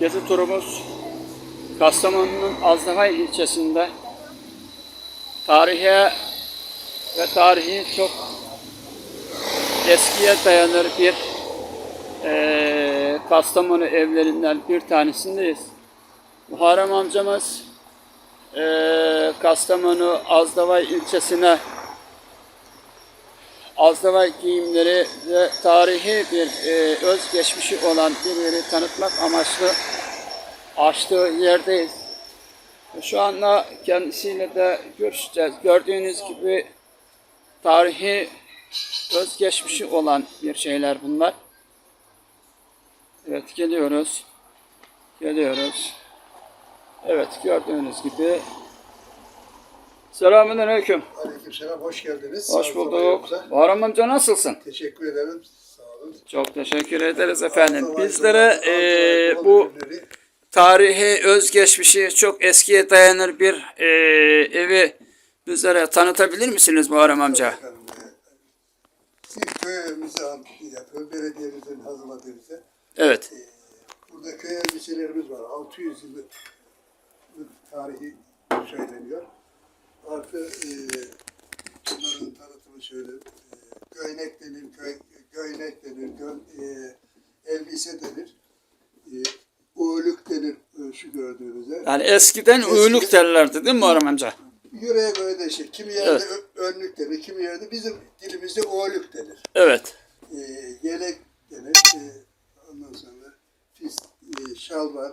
Gezi turumuz Kastamonu'nun Azdavay ilçesinde tarihe ve tarihi çok eskiye dayanır bir eee, Kastamonu evlerinden bir tanesindeyiz. Muharrem amcamız eee, Kastamonu Azdavay ilçesine Azdavay giyimleri ve tarihi bir e, özgeçmişi olan bir yeri tanıtmak amaçlı açtığı yerdeyiz. Şu anda kendisiyle de görüşeceğiz. Gördüğünüz gibi tarihi özgeçmişi olan bir şeyler bunlar. Evet geliyoruz. Geliyoruz. Evet gördüğünüz gibi. Selamünaleyküm. Aleykümselam, hoş geldiniz. Hoş Sağ bulduk. Muharrem amca nasılsın? Teşekkür ederim. Sağ olun. Çok teşekkür ederiz efendim. Bizlere olun. bu tarihi özgeçmişi çok eskiye dayanır bir eee, evi bizlere tanıtabilir misiniz Muharrem amca? efendim, e, köyümüzü yapıyor, belediyemizin hazırladığı bize. Evet. Burada köy elbiselerimiz var. 600 yıllık tarihi söyleniyor. Artı e, bunların tanıtımı şöyle. E, göynek denir, göy, göynek denir, gö, e, elbise denir. E, uğurluk denir e, şu gördüğünüzde. Yani eskiden Eski- uyluk derlerdi değil mi Muharrem amca? Yüreğe göre değişir. Kimi yerde Evet. önlük denir, kimi yerde bizim dilimizde oğluk denir. Evet. E, yelek denir. E, ondan sonra fis, e, şal var.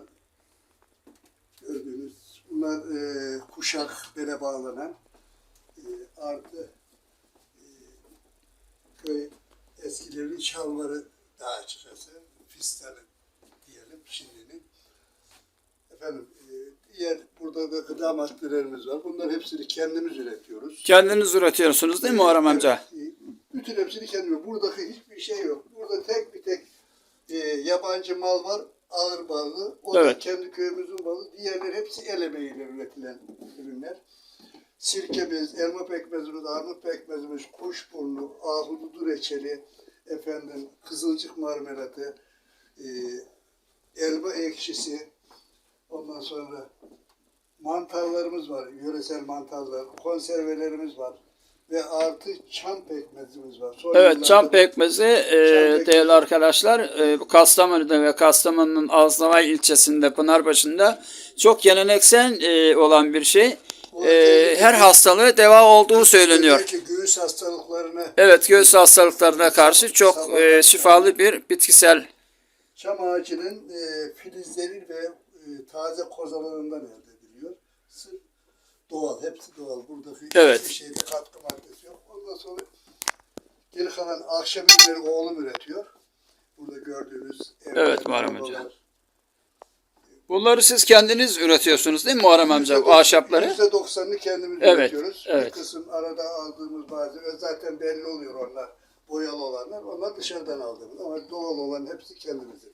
Gördüğünüz. Bunlar e, kuşak bele bağlanan. Artı e, köy eskilerin şalvarı daha açıkçası. Fistanı diyelim şimdinin. Efendim e, diğer burada da gıda maddelerimiz var. Bunların hepsini kendimiz üretiyoruz. Kendiniz üretiyorsunuz değil mi Muharrem amca? Evet, e, Bütün hepsini kendimiz. Buradaki hiçbir şey yok. Burada tek bir tek e, yabancı mal var. Ağır balı. O Evet. da kendi köyümüzün balı. Diğerleri hepsi el emeğiyle üretilen ürünler. Sirkemiz, elma pekmezimiz, armut pekmezimiz, kuşburnu, ahududu reçeli, efendim kızılcık marmelatı, e, elma ekşisi, ondan sonra mantarlarımız var, yöresel mantarlar, konservelerimiz var ve artı çam pekmezimiz var. Son Evet, çam pekmezi e, pekmezi. değerli arkadaşlar e, Kastamonu'da ve Kastamonu'nun Azdavay ilçesinde Pınarbaşı'nda çok geleneksel e, olan bir şey. E, her hastalığı deva olduğu söyleniyor. Göğüs hastalıklarına Evet göğüs hastalıklarına karşı çok e, şifalı bir bitkisel. çam ağacının e, filizleri ve e, taze kozalarından elde ediliyor. Sırf doğal, hepsi doğal. Buradaki Evet. hiçbir şeyde katkı maddesi yok. Ondan sonra geri kalan akşam ürünleri oğlum üretiyor. Burada gördüğünüz Evet, Muharrem. Hoca. Bunları siz kendiniz üretiyorsunuz değil mi Muharrem amca bu ahşapları? %90'ını kendimiz Evet, üretiyoruz. evet. Bir kısım arada aldığımız bazı ve zaten belli oluyor onlar. Boyalı olanlar. Onlar dışarıdan aldığımız. Ama doğal olan hepsi kendimizin.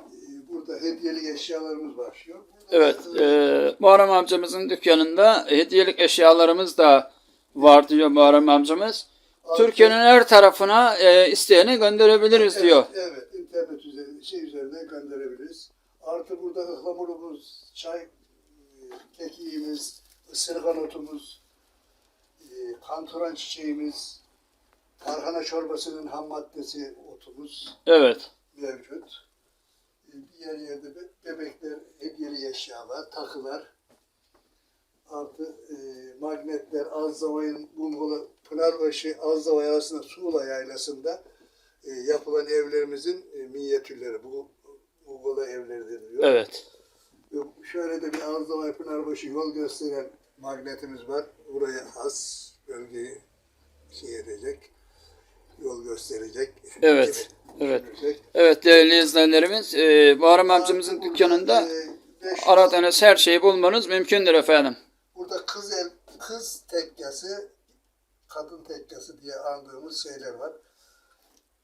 Ee, Burada hediyelik eşyalarımız başlıyor. Burada Evet, e, Muharrem amcamızın dükkanında hediyelik eşyalarımız da var diyor Muharrem amcamız. Türkiye'nin her tarafına e, isteyene gönderebiliriz diyor. Evet, evet, internet üzerinde, şey üzerinde gönderebiliriz. Artı burada ıhlamurumuz, çay e, kekiğimiz, ısırgan otumuz, e, kantoran çiçeğimiz, tarhana çorbasının ham maddesi otumuz Evet, mevcut. E, Diğer yerde de bebekler, hediyeli eşyalar, takılar, artı e, magnetler, Azdavay'ın Bulgulu, Pınarbaşı, Azdavay arasında Suğla Yaylası'nda e, yapılan evlerimizin e, minyatürleri, bu Bulgulu evleri deniliyor. evet. Ve Şöyle de bir Azdavay Pınarbaşı yol gösteren magnetimiz var. Buraya has bölgeyi şey edecek, yol gösterecek. Evet, evet. Evet değerli izleyenlerimiz, e, Muharrem amcamızın dükkanında E, aradığınız her şeyi bulmanız mümkündür efendim. Burada kız el, kız tekkesi, kadın tekkesi diye andığımız şeyler var.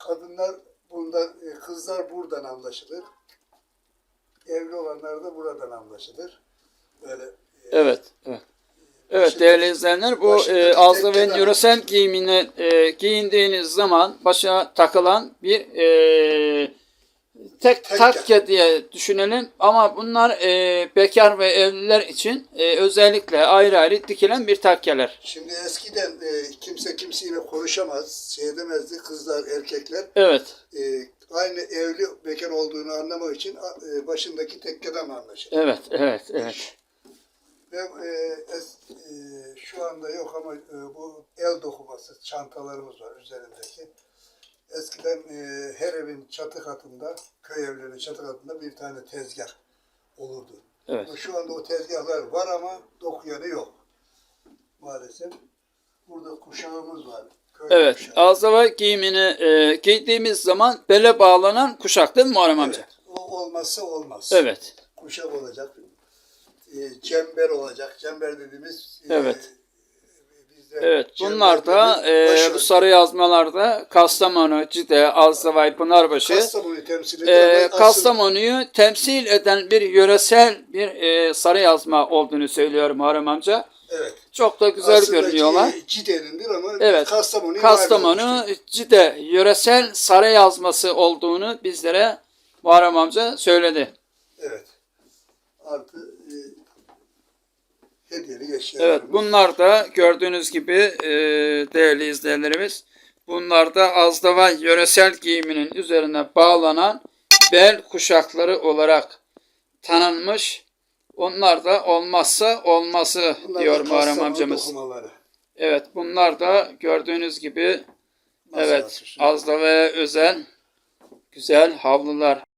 Kadınlar bundan, e, kızlar buradan anlaşılır. Evli olanlar da buradan anlaşılır. Böyle e, Evet, evet. Evet değerli izleyenler bu e, tekke ve var. yöresel giyimini e, giyindiğiniz zaman başa takılan bir e, tek Tekke. takke diye düşünelim ama bunlar e, bekar ve evliler için e, özellikle ayrı ayrı dikilen bir takkeler. Şimdi eskiden e, kimse kimseyle konuşamaz, şey edemezdi kızlar, erkekler. Evet, E, aynı evli bekar olduğunu anlamak için e, başındaki tekkeden anlaşır. evet, evet, evet. Ve e, es- e, şu anda yok ama e, bu el dokuması çantalarımız var üzerindeki. Eskiden e, her evin çatı katında, köy evlerinin çatı katında bir tane tezgah olurdu. Evet. Şu anda o tezgahlar var ama dokuyanı yok. Maalesef. Burada kuşağımız var. Köy Evet, kuşağı. Azava giyimini e, giydiğimiz zaman bele bağlanan kuşak değil mi Muharrem amca? Evet, o olmazsa olmaz. Evet. Kuşak olacak. E, cember olacak. Cember dediğimiz e, Evet. Evet, bunlar da e, bu sarı yazmalarda Kastamonu, Cide, Azlavay, Pınarbaşı, Kastamonu'yu temsil e, ama asıl- Kastamonu'yu temsil eden bir yöresel bir e, sarı yazma olduğunu söylüyor Muharrem amca. evet. Çok da güzel Aslında görünüyorlar. Ci- Cide'nindir ama Evet. Kastamonu, maymun Cide yöresel sarı yazması olduğunu bizlere Muharrem amca söyledi. Evet. Artı e, hediyeli eşyalar. Evet bunlar da gördüğünüz gibi e, değerli izleyenlerimiz bunlar da Azdava yöresel giyiminin üzerine bağlanan bel kuşakları olarak tanınmış. Onlar da olmazsa olması Bunlar diyor Muharrem amcamız. dokumaları. Evet bunlar da gördüğünüz gibi Masa evet. Azdava'ya özel güzel havlular.